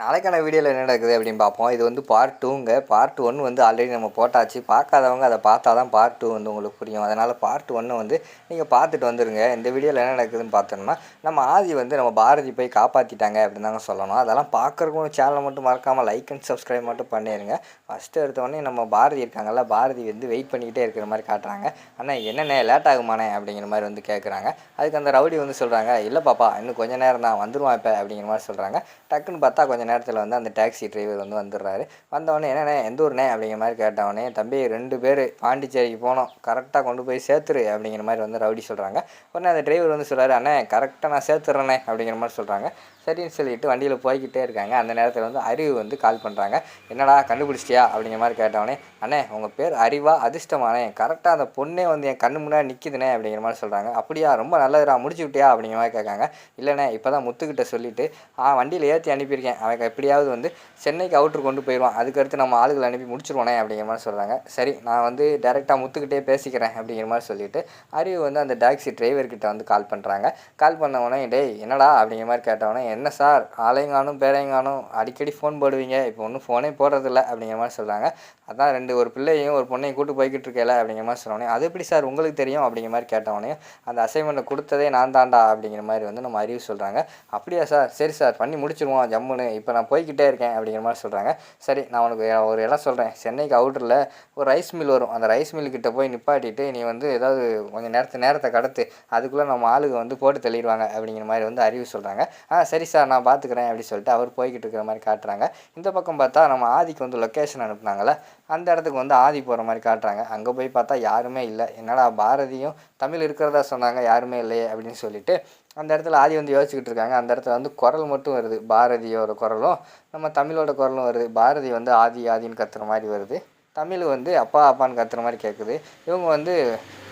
நாளைக்கான வீடியோவில் என்ன நடக்குது அப்படின்னு பார்ப்போம். இது வந்து பார்ட் டூங்க பார்ட் ஒன் வந்து ஆல்ரெடி நம்ம போட்டாச்சு. பார்க்காதவங்க அதை பார்த்தா தான் பார்ட் டூ வந்து உங்களுக்கு புரியும். அதனால் பார்ட் ஒன்று வந்து நீங்கள் பார்த்துட்டு வந்துருங்க. இந்த வீடியோவில் என்ன நடக்குதுன்னு பார்த்தோம்னா நம்ம ஆதி வந்து நம்ம பாரதி போய் காப்பாற்றிட்டாங்க அப்படின்னு தாங்க சொல்லணும். அதெல்லாம் பார்க்குறக்கும் சேனலை மட்டும் மறக்காமல் லைக் அண்ட் சப்ஸ்கிரைப் மட்டும் பண்ணிடுங்க ஃபஸ்ட்டு எடுத்தோடனே நம்ம பாரதி இருக்காங்கல்ல பாரதி வந்து வெயிட் பண்ணிக்கிட்டே இருக்கிற மாதிரி காட்டுறாங்க. அண்ணா என்னண்ணே லேட் ஆகுமானே அப்படிங்கிற மாதிரி வந்து கேட்குறாங்க அதுக்கு அந்த ரவுடி வந்து சொல்கிறாங்க இல்லை பாப்பா இன்னும் கொஞ்சம் நேரம் தான் வந்துடுவான் இப்போ அப்படிங்கிற மாதிரி சொல்கிறாங்க டக்குன்னு பார்த்தா கொஞ்சம் கொஞ்ச நேரத்தில் வந்து அந்த டாக்ஸி டிரைவர் வந்து வந்துடுறாரு. வந்தவொடனே என்னண்ணே எந்த ஊர்ண்ணே? அப்படிங்கிற மாதிரி கேட்டவொடனே தம்பி ரெண்டு பேர் பாண்டிச்சேரிக்கு போனோம். கரெக்டாக கொண்டு போய் சேர்த்துரு அப்படிங்கிற மாதிரி வந்து ரவுடி சொல்கிறாங்க உடனே அந்த டிரைவர் வந்து சொல்கிறாரு அண்ணே கரெக்டாக நான் சேர்த்துறேண்ணே அப்படிங்கிற மாதிரி சொல்கிறாங்க சரின்னு சொல்லிட்டு வண்டியில் போய்கிட்டே இருக்காங்க. அந்த நேரத்தில் வந்து அறிவு வந்து கால் பண்ணுறாங்க என்னடா கண்டுபிடிச்சிட்டியா? அப்படிங்கிற மாதிரி கேட்டவொடனே அண்ணே உங்கள் பேர் அறிவா அதிர்ஷ்டமானே கரெக்டாக அந்த பொண்ணே வந்து என் கண்ணு முன்னாடி நிற்கிதுனே அப்படிங்கிற மாதிரி சொல்கிறாங்க அப்படியா ரொம்ப நல்லதுடா முடிச்சு விட்டியா அப்படிங்கிற மாதிரி கேட்காங்க. இல்லைண்ணே இப்போ தான் முத்துக்கிட்ட சொல்லிவிட்டு ஆ வண்டியில் ஏற்றி அனுப்பியிருக்கேன். அவன் எப்படியாவது வந்து சென்னைக்கு அவுட்ரு கொண்டு போயிடுவான். அதுக்கடுத்து நம்ம ஆளுகளை அனுப்பி முடிச்சிருவானே அப்படிங்கிற மாதிரி சொல்கிறாங்க சரி நான் வந்து டேரெக்டாக முத்துக்கிட்டே பேசிக்கிறேன் அப்படிங்கிற மாதிரி சொல்லிவிட்டு அறிவு வந்து அந்த டாக்ஸி டிரைவர்கிட்ட வந்து கால் பண்ணுறாங்க கால் பண்ண டேய் என்னடா? அப்படிங்கிற மாதிரி கேட்டவொடனே என்ன சார்? ஆலையங்கானும் பேரையங்கானும் அடிக்கடி ஃபோன் போடுவீங்க. இப்போ ஒன்றும் ஃபோனே போடுறதில்ல அப்படிங்கிற மாதிரி சொல்கிறாங்க அதான் ரெண்டு ஒரு பிள்ளையும் ஒரு பொண்ணையும் கூட்டு போய்கிட்டு இருக்கேல அப்படிங்கிற மாதிரி சொன்னோடனே அது எப்படி சார் உங்களுக்கு தெரியும்? அப்படிங்கிற மாதிரி கேட்டவொடனே அந்த அசைன்மெண்ட்டை கொடுத்ததே நான் தாண்டா அப்படிங்கிற மாதிரி வந்து நம்ம அறிவு சொல்கிறாங்க அப்படியா சார்? சரி சார் பண்ணி முடிச்சிருவோம் ஜம்முன்னு. இப்போ நான் போய்கிட்டே இருக்கேன் அப்படிங்கிற மாதிரி சொல்கிறாங்க சரி நான் உனக்கு ஒரு இடம் சொல்கிறேன் சென்னைக்கு அவுட்டரில் ஒரு ரைஸ் மில் வரும். அந்த ரைஸ் மில்லுக்கிட்ட போய் நிப்பாட்டிட்டு நீ வந்து ஏதாவது கொஞ்சம் நேரத்து நேரத்தை கடத்து. அதுக்குள்ளே நம்ம ஆளுங்க வந்து போட்டு தெளிடுவாங்க அப்படிங்கிற மாதிரி வந்து அறிவு சொல்கிறாங்க ஆ சரி சார் நான் பார்த்துக்கிறேன் அப்படின்னு சொல்லிட்டு அவர் போய்கிட்டு இருக்கிற மாதிரி காட்டுறாங்க. இந்த பக்கம் பார்த்தா நம்ம ஆதிக்கு வந்து லொக்கேஷன் அனுப்புனாங்கல்ல அந்த இடத்துக்கு வந்து ஆதி போகிற மாதிரி காட்டுறாங்க. அங்கே போய் பார்த்தா யாருமே இல்லை. என்னடா பாரதியும் தமிழ் இருக்கிறதா சொன்னாங்க யாருமே இல்லையே அப்படின்னு சொல்லிட்டு அந்த இடத்துல ஆதி வந்து யோசிச்சுக்கிட்டு இருக்காங்க. அந்த இடத்துல வந்து குரல் மட்டும் வருது. பாரதியோட குரலும் நம்ம தமிழோட குரலும் வருது. பாரதி வந்து ஆதி ஆதின்னு கத்துற மாதிரி வருது. தமிழ் வந்து அப்பா அப்பான்னு கத்துற மாதிரி கேட்குது இவங்க வந்து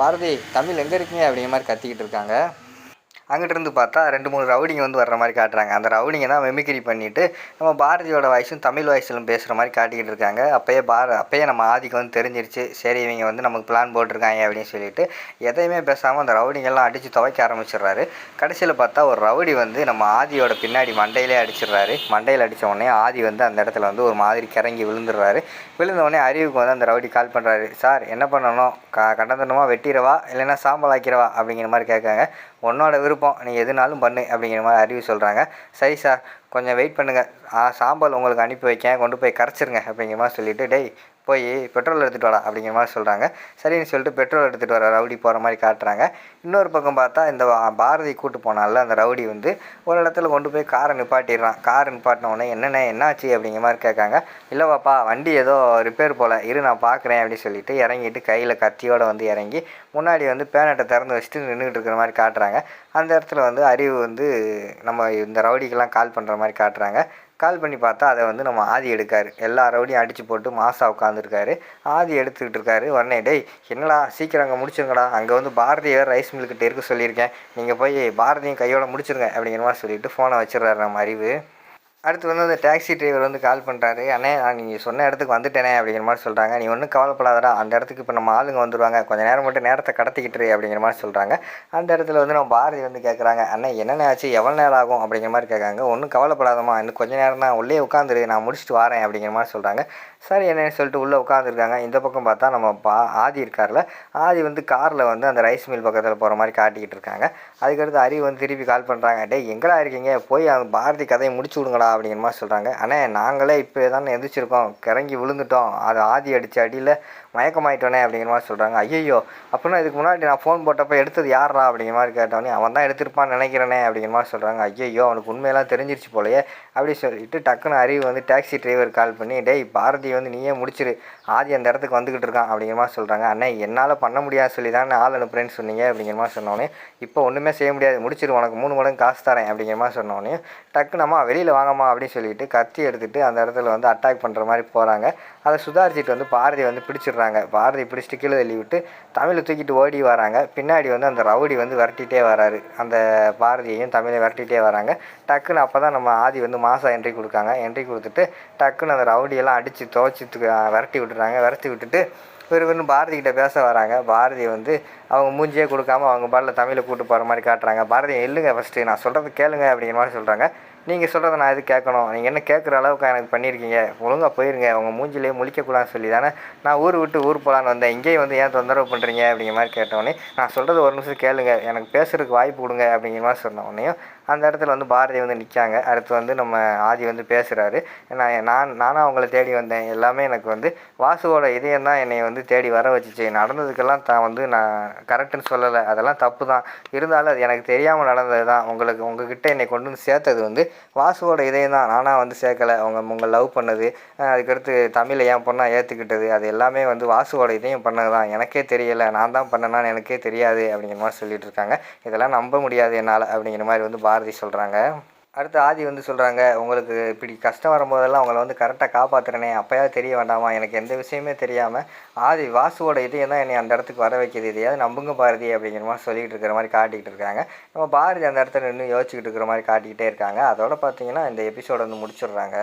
பாரதி தமிழ் எங்கே இருக்கீங்க? அப்படிங்கிற மாதிரி கத்திக்கிட்டு இருக்காங்க. அங்கிட்டிருந்து பார்த்தா ரெண்டு மூணு ரவுடிங்க வந்து வர்ற மாதிரி காட்டுறாங்க. அந்த ரவுடிங்க தான் மெமிக்ரி பண்ணிவிட்டு நம்ம பாரதியோட வாய்ஸும் தமிழ் வாய்ஸிலும் பேசுகிற மாதிரி காட்டிக்கிட்டு இருக்காங்க. அப்போயே பார அப்போயே நம்ம ஆதிக்கு வந்து தெரிஞ்சிருச்சு. சரி இவங்க வந்து நமக்கு பிளான் போட்டிருக்காங்க அப்படின்னு சொல்லிட்டு எதையுமே பேசாமல் அந்த ரவுடிங்கெல்லாம் அடித்து துவைக்க ஆரம்பிச்சிடுறாரு. கடைசியில் பார்த்தா ஒரு ரவுடி வந்து நம்ம ஆதியோட பின்னாடி மண்டையிலே அடிச்சிடுறாரு. மண்டையில் அடித்த உடனே ஆதி வந்து அந்த இடத்துல வந்து ஒரு மாதிரி கிறங்கி விழுந்துடுறாரு. விழுந்த உடனே அறிவுக்கு வந்து அந்த ரவுடி கால் பண்ணுறாரு சார் என்ன பண்ணணும்? க கண்டந்தனமாக வெட்டிடவா? இல்லைன்னா சாம்பல் ஆக்கிடவா அப்படிங்கிற மாதிரி கேட்காங்க. உன்னோட விருப்பம் நீ எதுனாலும் பண்ணு அப்படிங்கிற மாதிரி அறிவு சொல்கிறாங்க சரி சார் கொஞ்சம் வெயிட் பண்ணுங்கள் ஆ சாம்பல் உங்களுக்கு அனுப்பி வைக்கேன். கொண்டு போய் கரைச்சிருங்க அப்படிங்கிற மாதிரி சொல்லிவிட்டு டேய் போய் பெட்ரோல் எடுத்துகிட்டு வாடா அப்படிங்கிற மாதிரி சொல்கிறாங்க சரின்னு சொல்லிட்டு பெட்ரோல் எடுத்துகிட்டு வர ரவுடி போகிற மாதிரி காட்டுறாங்க. இன்னொரு பக்கம் பார்த்தா இந்த பாரதி கூட்டு போனால அந்த ரவுடி வந்து ஒரு இடத்துல கொண்டு போய் காரை நிப்பாட்டிடுறான். காரை நிப்பாட்டினோடனே என்னென்ன என்னாச்சு அப்படிங்கிற மாதிரி கேட்காங்க. இல்லைவாப்பா வண்டி ஏதோ ரிப்பேர் போல். இரு நான் பார்க்குறேன் அப்படின்னு சொல்லிட்டு இறங்கிட்டு கையில் கத்தியோடு வந்து இறங்கி முன்னாடி வந்து பேனட்டை திறந்து வச்சுட்டு நின்றுட்டு இருக்கிற மாதிரி காட்டுறாங்க. அந்த இடத்துல வந்து அறிவு வந்து நம்ம இந்த ரவுடிக்கெல்லாம் கால் பண்ணுற மாதிரி காட்டுறாங்க. கால் பண்ணி பார்த்தா அதை வந்து நம்ம ஆதி எடுக்காரு. எல்லா ரவுடியும் அடித்து போட்டு மாசா உட்காந்துருக்காரு ஆதி எடுத்துக்கிட்டு இருக்காரு. உடனே டேய் என்னடா சீக்கிரம் அங்கே முடிச்சிருங்கடா. அங்கே வந்து பாரதியார் ரைஸ் மில்கிட்ட இருக்க சொல்லியிருக்கேன். நீங்கள் போய் பாரதியும் கையோட முடிச்சிருங்க. அப்படிங்கிற மாதிரி சொல்லிட்டு ஃபோனை வச்சிடுறாரு நம்ம அறிவு. அடுத்து வந்து அந்த டாக்ஸி டிரைவர் வந்து கால் பண்ணுறாரு அண்ணே நான் நீங்கள் சொன்ன இடத்துக்கு வந்துட்டேனே அப்படிங்கிற மாதிரி சொல்கிறாங்க நீ ஒன்றும் கவலைப்படாதடா. அந்த இடத்துக்கு இப்போ நம்ம ஆளுங்க வந்துடுவாங்க கொஞ்சம் நேரம் மட்டும் நேரத்தை கடத்திக்கிட்டு அப்படிங்கிற மாதிரி சொல்கிறாங்க அந்த இடத்துல வந்து நம்ம பாரதி வந்து கேட்குறாங்க அண்ணே என்னென்ன ஆச்சு? எவ்வளோ நேரம் ஆகும்? அப்படிங்கிற மாதிரி கேட்காங்க ஒன்றும் கவலைப்படாதம்மா. இன்னும் கொஞ்ச நேரம் தான். உள்ளே உட்காந்துரு நான் முடிச்சுட்டு வரேன் அப்படிங்கிற மாதிரி சொல்கிறாங்க சரி என்னன்னு சொல்லிட்டு உள்ளே உட்காந்துருக்காங்க இந்த பக்கம் பார்த்தா நம்ம பா ஆதி இருக்கார்ல. ஆதி வந்து காரில் வந்து அந்த ரைஸ் மில் பக்கத்தில் போகிற மாதிரி காட்டிக்கிட்டு இருக்காங்க. அதுக்கடுத்து அரி வந்து திருப்பி கால் பண்ணுறாங்க டேய் எங்கடா இருக்கீங்க? போய் அந்த பாரதி கதையை முடிச்சு விடுங்கடா அப்படிங்கிற மாதிரி சொல்கிறாங்க அண்ணே நாங்களே இப்போ தானே எந்திரிச்சிருக்கோம். கிறங்கி விழுந்துட்டோம். அது ஆதி அடித்த அடியில் மயக்கமாயிட்டோனே அப்படிங்கிற மாதிரி சொல்கிறாங்க ஐயோ அப்படின்னா இதுக்கு முன்னாடி நான் ஃபோன் போட்டப்போ எடுத்தது யாரா அப்படிங்கிற மாதிரி கேட்டோன்னே அவன் தான் எடுத்திருப்பான்னு நினைக்கிறேனே அப்படிங்கிற மாதிரி சொல்கிறாங்க ஐயோ அவனுக்கு உண்மையெல்லாம் தெரிஞ்சிருச்சு போலயே. அப்படி சொல்லிட்டு டக்குன்னு அறிவு வந்து டாக்ஸி டிரைவர் கால் பண்ணி டேய் பாரதி வந்து நீயே முடிச்சிரு. ஆதி அந்த இடத்துக்கு வந்துக்கிட்டு இருக்கான். அப்படிங்கிற மாதிரி சொல்கிறாங்க அண்ணே என்னால் பண்ண முடியாது சொல்லி தான் ஆள் அனுப்புறேன்னு சொன்னீங்க. அப்படிங்கிற மாதிரி சொன்னோன்னே இப்போ ஒன்றுமே செய்ய முடியாது. முடிச்சிரு உனக்கு மூணு மடங்கு காசு தரேன். அப்படிங்கிற மாதிரி சொன்னவொடனே டக்குன்னு அம்மா வெளியில் வாங்கம்மா அப்படின்னு சொல்லிட்டு கத்தி எடுத்துகிட்டு அந்த இடத்துல வந்து அட்டாக் பண்ணுற மாதிரி போகிறாங்க அதை சுதாரிச்சிட்டு வந்து பாரதி வந்து பிடிச்சிடுறாங்க. பாரதி பிடிச்சிட்டு கீழே தள்ளி விட்டு தமிழை தூக்கிட்டு ஓடி வராங்க. பின்னாடி வந்து அந்த ரவுடி வந்து விரட்டிகிட்டே வராரு. அந்த பாரதியையும் தமிழை விரட்டிகிட்டே வராங்க. டக்குன்னு அப்போ தான் நம்ம ஆதி வந்து மாதம் என்ட்ரி கொடுக்காங்க. என்ட்ரி கொடுத்துட்டு டக்குன்னு அந்த ரவுடியெல்லாம் அடித்து துவைச்சி விரட்டி விட்டுறாங்க. விரட்டி விட்டுட்டு இவருன்னு பாரதி கிட்ட பேச வராங்க. பாரதி வந்து அவங்க மூஞ்சியே கொடுக்காம அவங்க பாட்டில் தமிழை கூட்டு போகிற மாதிரி காட்டுறாங்க. பாரதி இல்லைங்க ஃபஸ்ட்டு நான் சொல்கிறது கேளுங்க அப்படிங்கிற மாதிரி சொல்கிறாங்க நீங்கள் சொல்கிறத நான் எது கேட்கணும்? நீங்கள் என்ன கேட்குற அளவுக்கு எனக்கு பண்ணியிருக்கீங்க. ஒழுங்காக போயிருங்க. உங்கள் மூஞ்சிலே முழிக்கக்கூடாதுன்னு சொல்லி தானே நான் ஊர் விட்டு ஊர் போகலான்னு வந்தேன். இங்கேயே வந்து ஏன் தொந்தரவு பண்ணுறீங்க அப்படிங்கிற மாதிரி கேட்டோடனே நான் சொல்கிறது ஒரு நிமிஷம் கேளுங்க. எனக்கு பேசுறதுக்கு வாய்ப்பு கொடுங்க அப்படிங்கிற மாதிரி சொன்ன உடனேயும் அந்த இடத்துல வந்து பாரதி வந்து நிற்காங்க அடுத்து வந்து நம்ம ஆதி வந்து பேசுகிறாரு நான் நான் நானும் அவங்கள தேடி வந்தேன். எல்லாமே எனக்கு வந்து வாசுவோட இதயம் தான் என்னை வந்து தேடி வர வச்சுச்சு. நடந்ததுக்கெல்லாம் தான் வந்து நான் கரெக்டுன்னு சொல்லலை. அதெல்லாம் தப்பு தான். இருந்தாலும் அது எனக்கு தெரியாமல் நடந்தது தான். உங்களுக்கு உங்ககிட்ட என்னை கொண்டு வந்து சேர்த்தது வந்து வாசுவோட இதயம் தான். நானாக வந்து சேர்க்கலை. அவங்க உங்களை லவ் பண்ணது. அதுக்கடுத்து தமிழை என் பொண்ணாக ஏற்றுக்கிட்டது அது எல்லாமே வந்து வாசுவோட இதயம் பண்ணது தான். எனக்கே தெரியலை. நான் தான் பண்ணேனான்னு எனக்கே தெரியாது அப்படிங்கிற மாதிரி சொல்லிட்டு இருக்காங்க. இதெல்லாம் நம்ப முடியாது என்னால் அப்படிங்கிற மாதிரி வந்து பாரதி சொல்கிறாங்க அடுத்து ஆதி வந்து சொல்கிறாங்க உங்களுக்கு இப்படி கஷ்டம் வரும்போதெல்லாம் அவங்கள வந்து கரெக்டாக காப்பாற்றுறேனே அப்போயாவது தெரிய வேண்டாமா? எனக்கு எந்த விஷயமே தெரியாமல் ஆதி வாசுவோட இதயம் தான் என்னை அந்த இடத்துக்கு வர வைக்கிது. இதையாவது நம்புங்க பாரதி அப்படிங்கிற மாதிரி சொல்லிகிட்டு இருக்கிற மாதிரி காட்டிக்கிட்டு இருக்காங்க. நம்ம பாரதி அந்த இடத்துல நின்று யோசிச்சுக்கிட்டு இருக்கிற மாதிரி காட்டிக்கிட்டே இருக்காங்க. அதோட பார்த்தீங்கன்னா இந்த எபிசோட வந்து முடிச்சிடுறாங்க.